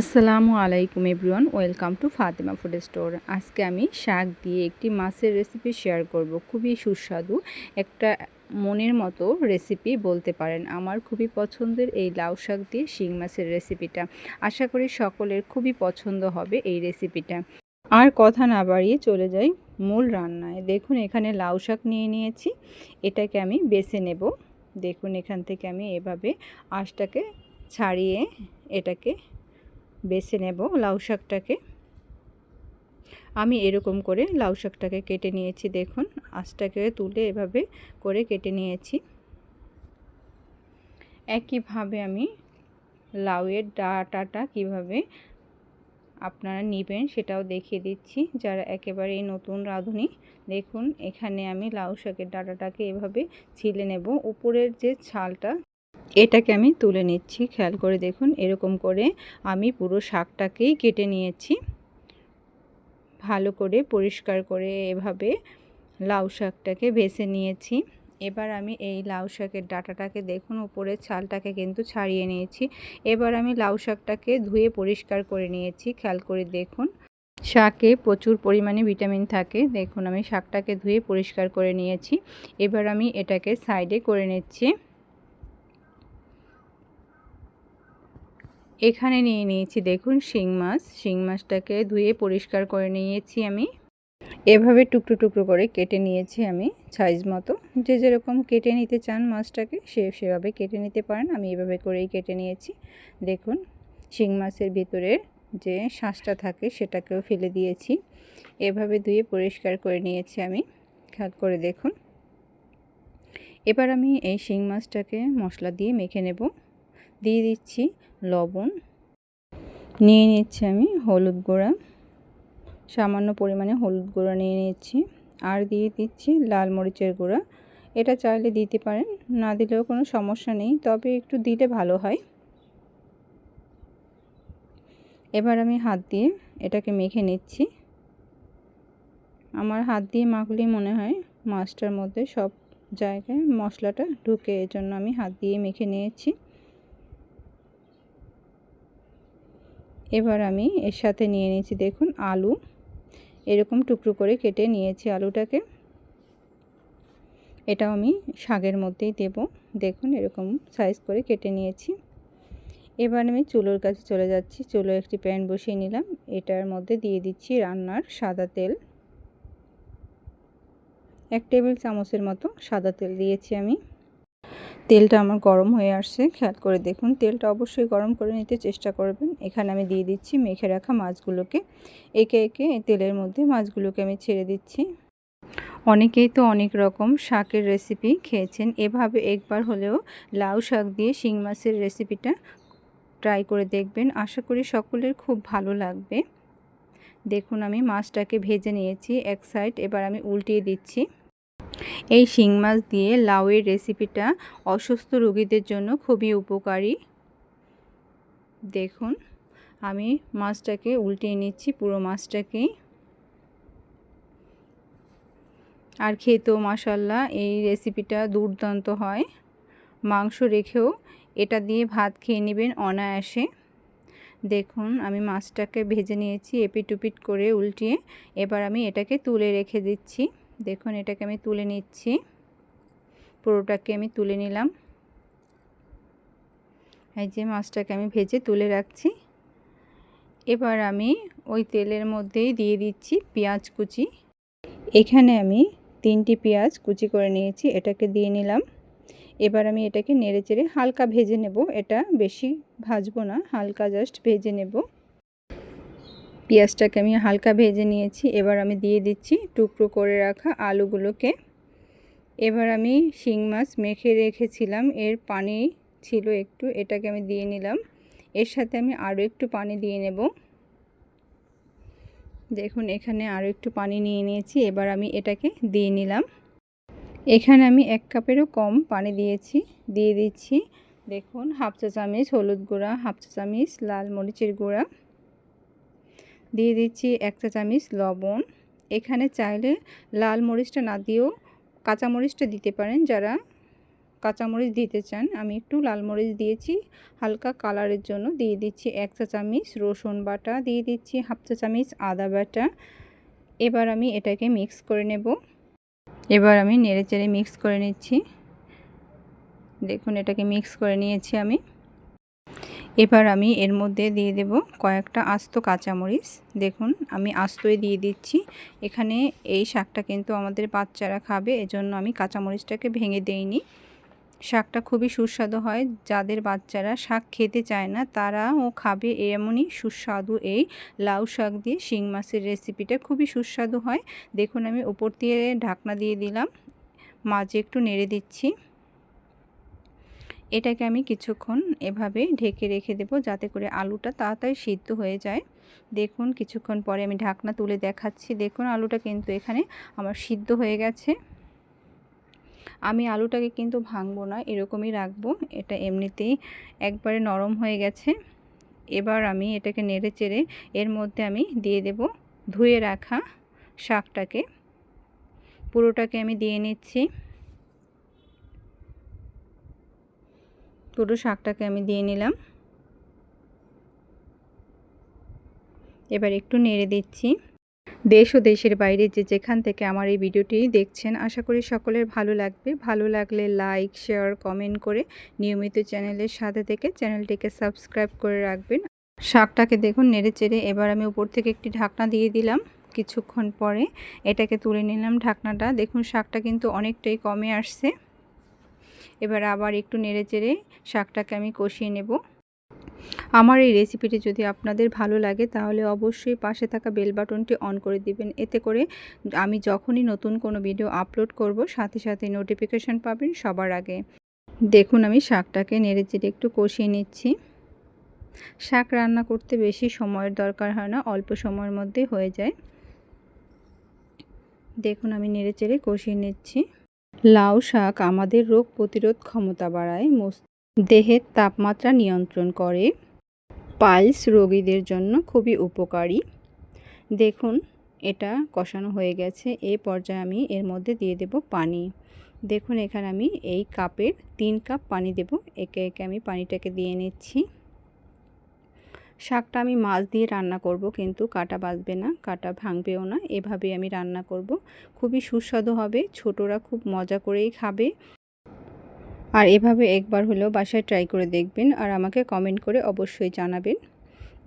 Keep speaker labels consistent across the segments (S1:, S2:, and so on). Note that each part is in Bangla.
S1: আসসালামু আলাইকুম everyone, welcome to Fatema food store. আজকে আমি শাক দিয়ে একটি মাছের রেসিপি শেয়ার করব। খুবই সুস্বাদু একটা মনের মতো রেসিপি বলতে পারেন। আমার খুবই পছন্দের এই লাউ শাক দিয়ে শিং মাছের রেসিপিটা। আশা করি সকলের খুবই পছন্দ হবে এই রেসিপিটা। আর কথা না বাড়িয়ে চলে যাই মূল রান্নায়। দেখুন, এখানে লাউ শাক নিয়ে নিয়েছি। এটাকে আমি বেছে নেব। দেখুন, এখান থেকে আমি এভাবে আঁশটাকে ছাড়িয়ে এটাকে বেছে নেব লাউ শাকটাকে। আমি এরকম করে লাউ শাকটাকে কেটে নিয়েছি, দেখুন। আঁশটাকে তুলে এভাবে করে কেটে নিয়েছি। একইভাবে আমি লাউয়ের ডাটাটা কীভাবে আপনারা নেবেন সেটাও দেখিয়ে দিচ্ছি। যারা একেবারেই নতুন রাঁধুনি, দেখুন, এখানে আমি লাউ শাকের ডাটাটাকে এভাবে ছিলে নেব। উপরের যে ছালটা এটাকে আমি তুলে নিচ্ছি, খেয়াল করে দেখুন, এরকম করে আমি পুরো শাকটাকেই কেটে নিয়েছি। ভালো করে পরিষ্কার করে এভাবে লাউ শাকটাকে ভেসে নিয়েছি। এবার আমি এই লাউ শাকের ডাটাটাকে দেখুন উপরের ছালটাকে কিন্তু ছাড়িয়ে নিয়েছি। এবার আমি লাউ শাকটাকে ধুয়ে পরিষ্কার করে নিয়েছি, খেয়াল করে দেখুন। শাকে প্রচুর পরিমাণে ভিটামিন থাকে, দেখুন আমি শাকটাকে ধুয়ে পরিষ্কার করে নিয়েছি। এবার আমি এটাকে সাইডে করে নিচ্ছি। এখানে নিয়ে নিয়েছি দেখুন শিং মাছ। শিং মাছটাকে ধুয়ে পরিষ্কার করে নিয়েছি আমি। এভাবে টুকরো টুকরো করে কেটে নিয়েছি আমি সাইজ মতো। যে যেরকম কেটে নিতে চান মাছটাকে সে সেভাবে কেটে নিতে পারেন। আমি এভাবে করেই কেটে নিয়েছি। দেখুন শিং মাছের ভিতরের যে শ্বাসটা থাকে সেটাকেও ফেলে দিয়েছি। এভাবে ধুয়ে পরিষ্কার করে নিয়েছি আমি। খেয়াল করে দেখুন। এবার আমি এই শিং মাছটাকে মশলা দিয়ে মেখে নেব। দিয়ে দিচ্ছি লবণ। নিয়ে নিচ্ছি আমি হলুদ গুঁড়া। সামান্য পরিমাণে হলুদ গুঁড়া নিয়ে নিচ্ছি। আর দিয়ে দিচ্ছি লাল মরিচের গুঁড়া। এটা চাইলে দিতে পারেন, না দিলেও কোনো সমস্যা নেই, তবে একটু দিলে ভালো হয়। এবার আমি হাত দিয়ে এটাকে মেখে নিচ্ছি। আমার হাত দিয়ে মাখলেই মনে হয় মাছটার মধ্যে সব জায়গায় মশলাটা ঢুকে, এজন্য আমি হাত দিয়ে মেখে নিয়েছি। এবার আমি এর সাথে নিয়ে নিয়েছি, দেখুন, আলু। এরকম টুকরো করে কেটে নিয়েছি আলুটাকে। এটাও আমি শাকের মধ্যেই দেব। দেখুন, এরকম সাইজ করে কেটে নিয়েছি। এবার আমি চুলোর কাছে চলে যাচ্ছি। চুলো একটি প্যান বসিয়ে নিলাম। এটার মধ্যে দিয়ে দিচ্ছি রান্নার সাদা তেল। এক টেবিল চামচের মতো সাদা তেল দিয়েছি আমি। তেলটা আমার গরম হয়ে আসছে, খেয়াল করে দেখুন। তেলটা অবশ্যই গরম করে নিতে চেষ্টা করবেন। এখানে আমি দিয়ে দিচ্ছি মেখে রাখা মাছগুলোকে। একে একে তেলের মধ্যে মাছগুলোকে আমি ছেড়ে দিচ্ছি। অনেকেই তো অনেক রকম শাকের রেসিপি খেয়েছেন। এভাবে একবার হলেও লাউ শাক দিয়ে শিং মাছের রেসিপিটা ট্রাই করে দেখবেন। আশা করি সকলের খুব ভালো লাগবে। দেখুন আমি মাছটাকে ভেজে নিয়েছি এক সাইড। এবার আমি উল্টিয়ে দিচ্ছি। এই শিং মাছ দিয়ে লাউয়ের রেসিপিটা অসুস্থ রোগীদের জন্য খুবই উপকারী। দেখুন, আমি মাছটাকে উল্টিয়ে নিচ্ছি, পুরো মাছটাকেই আর খেতেও মাসাল্লাহ এই রেসিপিটা দুর্দান্ত হয়। মাংস রেখেও এটা দিয়ে ভাত খেয়ে নেবেন অনায়াসে। দেখুন, আমি মাছটাকে ভেজে নিয়েছি এপিটুপিট করে উল্টিয়ে। এবার আমি এটাকে তুলে রেখে দিচ্ছি। দেখুন, এটাকে আমি তুলে নিচ্ছি। পুরোটাকে আমি তুলে নিলাম। এই যে মাছটাকে আমি ভেজে তুলে রাখছি। এবার আমি ওই তেলের মধ্যেই দিয়ে দিচ্ছি পেঁয়াজ কুচি। এখানে আমি তিনটি পেঁয়াজ কুচি করে নিয়েছি, এটাকে দিয়ে নিলাম। এবার আমি এটাকে নেড়ে চেড়ে হালকা ভেজে নেব। এটা বেশি ভাজবো না, হালকা জাস্ট ভেজে নেব। পেঁয়াজটাকে আমি হালকা ভেজে নিয়েছি। এবার আমি দিয়ে দিচ্ছি টুকরো করে রাখা আলুগুলোকে। এবার আমি শিং মাছ মেখে রেখেছিলাম। এর পানি ছিল একটু, এটাকে আমি দিয়ে নিলাম। এর সাথে আমি আরও একটু পানি দিয়ে নেব। দেখুন, এখানে আরও একটু পানি নিয়ে নিয়েছি। এবার আমি এটাকে দিয়ে নিলাম। এখানে আমি এক কাপেরও কম পানি দিয়েছি। দিয়ে দিচ্ছি, দেখুন, হাফ চা চামচ হলুদ গুঁড়া, হাফ চা চামচ লাল মরিচের গুঁড়া। দিয়ে দিচ্ছি এক চা চামচ লবণ। এখানে চাইলে লাল মরিচটা না দিয়েও কাঁচা মরিচটা দিতে পারেন যারা কাঁচামরিচ দিতে চান। আমি একটু লাল মরিচ দিয়েছি, হালকা কালারের জন্য দিয়ে দিচ্ছি এক চা চামচ রসুন বাটা, দিয়ে দিচ্ছি হাফ চা চামচ আদা বাটা। এবার আমি এটাকে মিক্স করে নেব। এবার আমি নেড়ে চেড়ে মিক্স করে নিচ্ছি। দেখুন এটাকে মিক্স করে নিয়েছি আমি। এবার আমি এর মধ্যে দিয়ে দেব কয়েকটা আস্ত কাঁচামরিচ। দেখুন, আমি আস্তই দিয়ে দিচ্ছি। এখানে এই শাকটা কিন্তু আমাদের বাচ্চারা খাবে, এজন্য আমি কাঁচামরিচটাকে ভেঙে দেইনি। শাকটা খুবই সুস্বাদু হয়। যাদের বাচ্চারা শাক খেতে চায় না, তারাও খাবে এমনই সুস্বাদু এই লাউ শাক দিয়ে। শিং মাছের রেসিপিটা খুবই সুস্বাদু হয়। দেখুন, আমি উপর দিয়ে ঢাকনা দিয়ে দিলাম। মাঝে একটু নেড়ে দিচ্ছি। এটাকে আমি কিছুক্ষণ এভাবে ঢেকে রেখে দেব যাতে করে আলুটা তাড়াতাড়ি সিদ্ধ হয়ে যায়। দেখুন, কিছুক্ষণ পরে আমি ঢাকনা তুলে দেখাচ্ছি। দেখুন, আলুটা কিন্তু এখানে আমার সিদ্ধ হয়ে গেছে। আমি আলুটাকে কিন্তু ভাঙবো না, এরকমই রাখব। এটা এমনিতেই একবারে নরম হয়ে গেছে। এবার আমি এটাকে নেড়ে চেড়ে এর মধ্যে আমি দিয়ে দেব ধুয়ে রাখা শাকটাকে। পুরোটাকে আমি দিয়ে নিচ্ছি। পুরো শাকটাকে আমি দিয়ে নিলাম। এবার একটু নেড়ে দিচ্ছি। দেশ ও দেশের বাইরে যে যেখান থেকে আমার এই ভিডিওটি দেখছেন, আশা করি সকলের ভালো লাগবে। ভালো লাগলে লাইক শেয়ার কমেন্ট করে নিয়মিত চ্যানেলের সাথে থেকে চ্যানেলটিকে সাবস্ক্রাইব করে রাখবেন। শাকটাকে দেখুন নেড়ে চেড়ে, এবার আমি উপর থেকে একটি ঢাকনা দিয়ে দিলাম। কিছুক্ষণ পরে এটাকে তুলে নিলাম ঢাকনাটা। দেখুন, শাকটা কিন্তু অনেকটাই কমে আসছে। এবার আবার একটু নেড়ে চেড়ে শাকটাকে আমি কষিয়ে নেব। আমার এই রেসিপিটি যদি আপনাদের ভালো লাগে তাহলে অবশ্যই পাশে থাকা বেল বাটনটি অন করে দিবেন। এতে করে আমি যখনই নতুন কোনো ভিডিও আপলোড করব, সাথে সাথে নোটিফিকেশান পাবেন সবার আগে। দেখুন আমি শাকটাকে নেড়ে চেড়ে একটু কষিয়ে নিচ্ছি। শাক রান্না করতে বেশি সময়ের দরকার হয় না, অল্প সময়ের মধ্যে হয়ে যায়। দেখুন আমি নেড়ে চেড়ে কষিয়ে নিচ্ছি। লাউ শাক আমাদের রোগ প্রতিরোধ ক্ষমতা বাড়ায় দেহের তাপমাত্রা নিয়ন্ত্রণ করে। পাইলস রোগীদের জন্য খুবই উপকারী। দেখুন, এটা কষানো হয়ে গেছে। এই পর্যায়ে আমি এর মধ্যে দিয়ে দেব পানি। দেখুন, এখানে আমি এই কাপের তিন কাপ পানি দেব। একে একে আমি পানিটাকে দিয়ে নিচ্ছি। শাকটা আমি মাছ দিয়ে রান্না করব, কিন্তু কাটা বাঁচবে না, কাটা ভাঙবেও না এভাবে আমি রান্না করব। খুবই সুস্বাদু হবে, ছোটরা খুব মজা করেই খাবে। আর এভাবে একবার হলেও বাসায় ট্রাই করে দেখবেন আর আমাকে কমেন্ট করে অবশ্যই জানাবেন।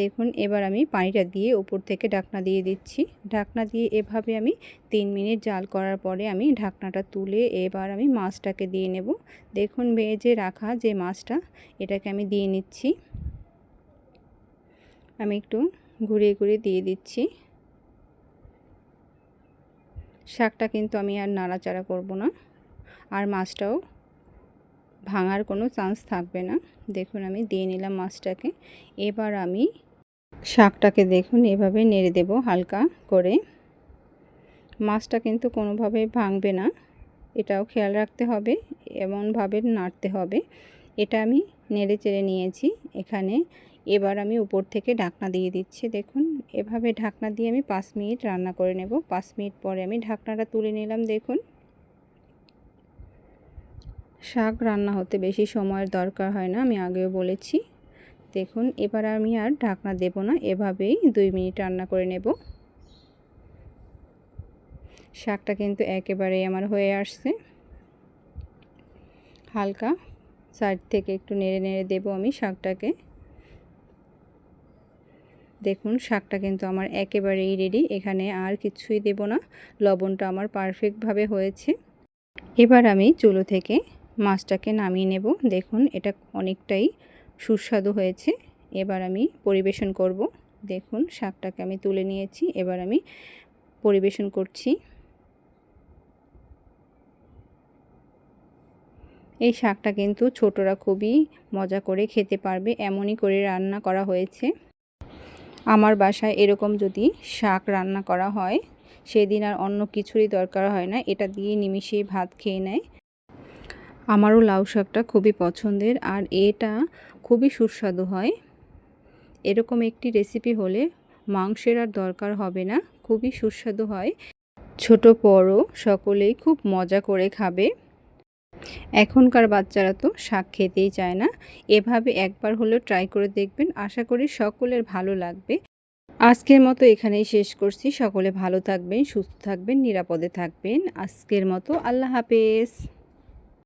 S1: দেখুন, এবার আমি পানিটা দিয়ে উপর থেকে ঢাকনা দিয়ে দিচ্ছি। ঢাকনা দিয়ে এভাবে আমি তিন মিনিট জাল করার পরে আমি ঢাকনাটা তুলে এবার আমি মাছটাকে দিয়ে নেব। দেখুন ভেজে রাখা যে মাছটা, এটাকে আমি দিয়ে নিচ্ছি। আমি একটু ঘুরিয়ে ঘুরিয়ে দিয়ে দিচ্ছি। শাকটা কিন্তু আমি আর নাড়াচাড়া করব না। আর মাছটাও ভাঙার কোনো চান্স থাকবে না। দেখুন আমি দিয়ে নিলাম মাছটাকে। এবার আমি শাকটাকে দেখুন এভাবে নেড়ে দেব হালকা করে। মাছটা কিন্তু কোনোভাবে ভাঙবে না। এটাও খেয়াল রাখতে হবে, এমনভাবে নাড়তে হবে। এটা আমি নেড়ে চেড়ে নিয়েছি। এখানে এবার আমি উপর থেকে ঢাকনা দিয়ে দিচ্ছি, দেখুন। এভাবে ঢাকনা দিয়ে আমি পাঁচ মিনিট রান্না করে নেব। পাঁচ মিনিট পরে আমি ঢাকনাটা তুলে নিলাম, দেখুন। শাক রান্না হতে বেশি সময়ের দরকার হয় না, আমি আগেও বলেছি। দেখুন, এবার আমি আর ঢাকনা দেব না, এভাবেই দুই মিনিট রান্না করে নেব। শাকটা কিন্তু একেবারেই আমার হয়ে আসছে। হালকা সাইড থেকে একটু নেড়ে নেড়ে দেবো আমি শাকটাকে। দেখুন, শাকটা কিন্তু আমার একেবারেই রেডি এখানে আর কিছুই দেব না। লবণটা আমার পারফেক্টভাবে হয়েছে। এবার আমি চুলো থেকে মাছটাকে নামিয়ে নেব। দেখুন, এটা অনেকটাই সুস্বাদু হয়েছে। এবার আমি পরিবেশন করব। দেখুন, শাকটাকে আমি তুলে নিয়েছি। এবার আমি পরিবেশন করছি। এই শাকটা কিন্তু ছোটরা খুবই মজা করে খেতে পারবে, এমনই করে রান্না করা হয়েছে। আমার বাসায় এরকম যদি শাক রান্না করা হয়, সেদিন আর অন্য কিছুরই দরকার হয় না, এটা দিয়ে নিমিশেই ভাত খেয়ে নেয়। আমারও লাউ শাকটা খুবই পছন্দের আর এটা খুবই সুস্বাদু হয়। এরকম একটি রেসিপি হলে মাংসের আর দরকার হবে না, খুবই সুস্বাদু হয়। ছোট বড় সকলেই খুব মজা করে খাবে। এখনকার বাচ্চারা তো শাক খেতেই চায় না। এভাবে একবার হলেও ট্রাই করে দেখবেন। আশা করি সকলের ভালো লাগবে। আজকের মতো এখানেই শেষ করছি। সকলে ভালো থাকবেন, সুস্থ থাকবেন, নিরাপদে থাকবেন। আজকের মতো আল্লাহ হাফেজ।